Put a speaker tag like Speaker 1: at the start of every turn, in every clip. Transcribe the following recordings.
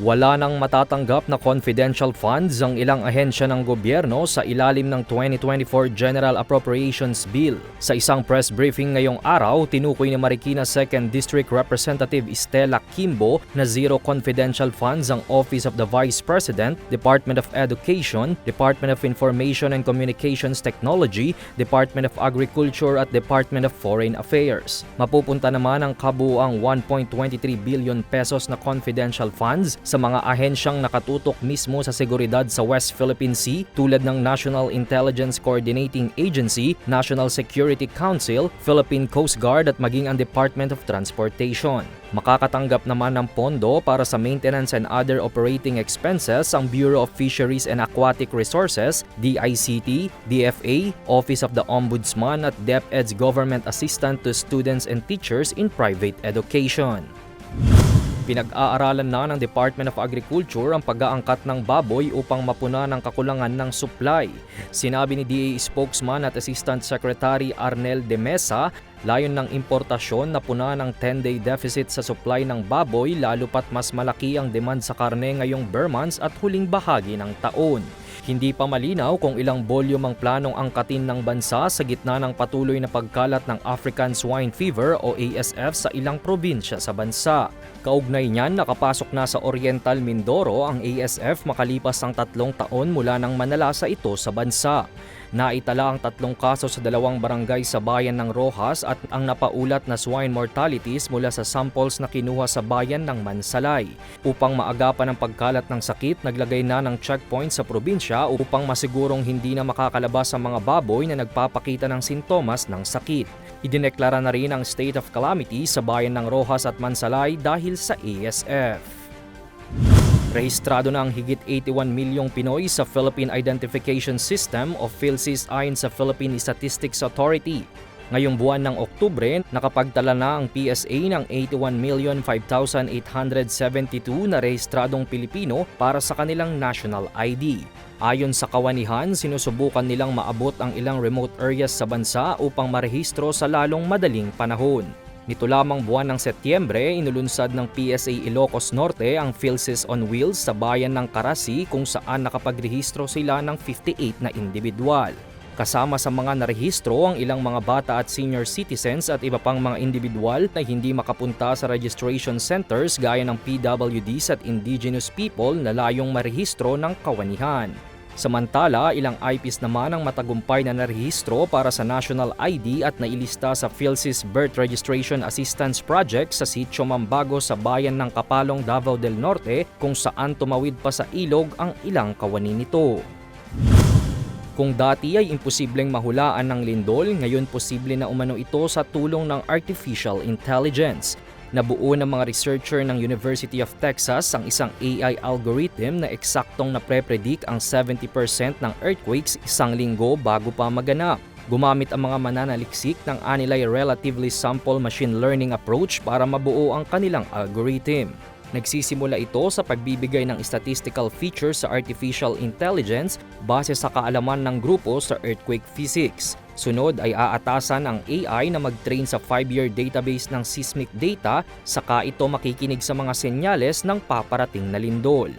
Speaker 1: Wala nang matatanggap na confidential funds ang ilang ahensya ng gobyerno sa ilalim ng 2024 General Appropriations Bill. Sa isang press briefing ngayong araw, tinukoy ni Marikina 2nd District Representative Estela Kimbo na zero confidential funds ang Office of the Vice President, Department of Education, Department of Information and Communications Technology, Department of Agriculture at Department of Foreign Affairs. Mapupunta naman ang kabuang 1.23 billion pesos na confidential funds sa mga ahensyang nakatutok mismo sa seguridad sa West Philippine Sea tulad ng National Intelligence Coordinating Agency, National Security Council, Philippine Coast Guard at maging ang Department of Transportation. Makakatanggap naman ng pondo para sa maintenance and other operating expenses ang Bureau of Fisheries and Aquatic Resources, DICT, DFA, Office of the Ombudsman at DepEd's Government Assistant to Students and Teachers in Private Education. Pinag-aaralan na ng Department of Agriculture ang pag-aangkat ng baboy upang mapuna ng kakulangan ng supply. Sinabi ni DA spokesman at Assistant Secretary Arnel De Mesa, layon ng importasyon na puna ng 10-day deficit sa supply ng baboy lalo pat mas malaki ang demand sa karne ngayong bare months at huling bahagi ng taon. Hindi pa malinaw kung ilang volume ang planong angkatin ng bansa sa gitna ng patuloy na pagkalat ng African Swine Fever o ASF sa ilang probinsya sa bansa. Kaugnay niyan, nakapasok na sa Oriental Mindoro ang ASF makalipas ang tatlong taon mula nang manalasa ito sa bansa. Naitala ang tatlong kaso sa dalawang barangay sa bayan ng Rojas at ang napaulat na swine mortalities mula sa samples na kinuha sa bayan ng Mansalay. Upang maagapan ang pagkalat ng sakit, naglagay na ng checkpoint sa probinsya upang masigurong hindi na makakalabas ang mga baboy na nagpapakita ng sintomas ng sakit. Idineklara na rin ang state of calamity sa bayan ng Rojas at Mansalay dahil sa ASF. Rehistrado na ang higit 81 milyong Pinoy sa Philippine Identification System o PhilSys ayon sa Philippine Statistics Authority. Ngayong buwan ng Oktubre, nakapagtala na ang PSA ng 81,005,872 na rehistradong Pilipino para sa kanilang national ID. Ayon sa kawanihan, sinusubukan nilang maabot ang ilang remote areas sa bansa upang marehistro sa lalong madaling panahon. Nito lamang buwan ng Setyembre, inulunsad ng PSA Ilocos Norte ang PhilSys on Wheels sa bayan ng Karasi kung saan nakapagrehistro sila ng 58 na individual. Kasama sa mga narehistro ang ilang mga bata at senior citizens at iba pang mga individual na hindi makapunta sa registration centers gaya ng PWDs at indigenous people na layong marehistro ng kawanihan. Samantala, ilang IPs naman ang matagumpay na narehistro para sa National ID at nailista sa PhilSys Birth Registration Assistance Project sa Sitio Mambago sa bayan ng Kapalong, Davao del Norte kung saan tumawid pa sa ilog ang ilang kawani nito. Kung dati ay imposibleng mahulaan ng lindol, ngayon posible na umano ito sa tulong ng artificial intelligence. Nabuo ng mga researcher ng University of Texas ang isang AI algorithm na eksaktong napre-predict ang 70% ng earthquakes isang linggo bago pa maganap. Gumamit ang mga mananaliksik ng Anilay Relatively Sample Machine Learning Approach para mabuo ang kanilang algorithm. Nagsisimula ito sa pagbibigay ng statistical features sa artificial intelligence base sa kaalaman ng grupo sa earthquake physics. Sunod ay aatasan ang AI na mag-train sa 5-year database ng seismic data saka ito makikinig sa mga senyales ng paparating na lindol.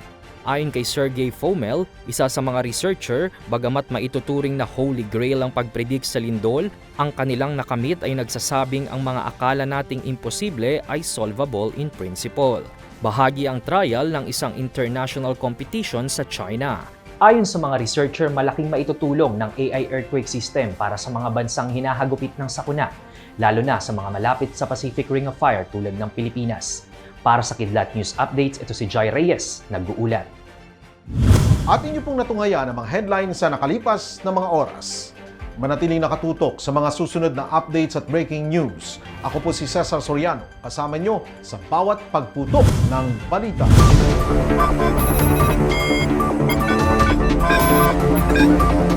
Speaker 1: Ayon kay Sergey Fomel, isa sa mga researcher, bagamat maituturing na holy grail ang pagpredict sa lindol, ang kanilang nakamit ay nagsasabing ang mga akala nating imposible ay solvable in principle. Bahagi ang trial ng isang international competition sa China.
Speaker 2: Ayon sa mga researcher, malaking maitutulong ng AI earthquake system para sa mga bansang hinahagupit ng sakuna, lalo na sa mga malapit sa Pacific Ring of Fire tulad ng Pilipinas. Para sa Kidlat News Updates, ito si Jai Reyes, nag-uulat.
Speaker 3: At inyo pong natungayan ang mga headlines sa nakalipas na mga oras. Manatiling nakatutok sa mga susunod na updates at breaking news. Ako po si Cesar Soriano, kasama nyo sa bawat pagputok ng balita. Thank you.